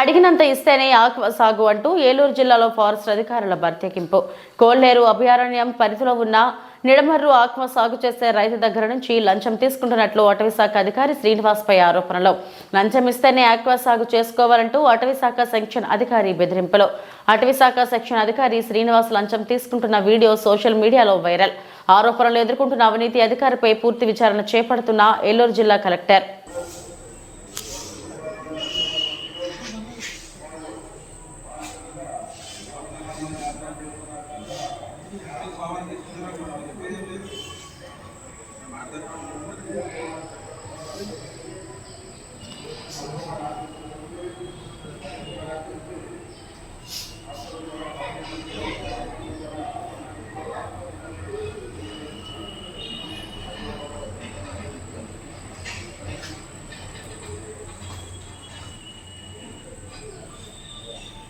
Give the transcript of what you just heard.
అడిగినంత ఇస్తేనే ఆక్వా సాగు అంటూ ఏలూరు జిల్లాలో ఫారెస్ట్ అధికారుల బర్తెకింపు కోల్లేరు అభయారణ్యం పరిధిలో ఉన్న నిడమర్రు ఆక్వా సాగు చేసే రైతు దగ్గర నుంచి లంచం తీసుకుంటున్నట్లు అటవీశాఖ అధికారి శ్రీనివాస్ పై ఆరోపణలు. లంచం ఇస్తేనే ఆక్వా సాగు చేసుకోవాలంటూ అటవీశాఖ సెక్షన్ అధికారి బెదిరింపులు. అటవీశాఖ సెక్షన్ అధికారి శ్రీనివాస్ లంచం తీసుకుంటున్న వీడియో సోషల్ మీడియాలో వైరల్. ఆరోపణలు ఎదుర్కొంటున్న అవినీతి అధికారిపై పూర్తి విచారణ చేపడుతున్న ఏలూరు జిల్లా కలెక్టర్. Thank you.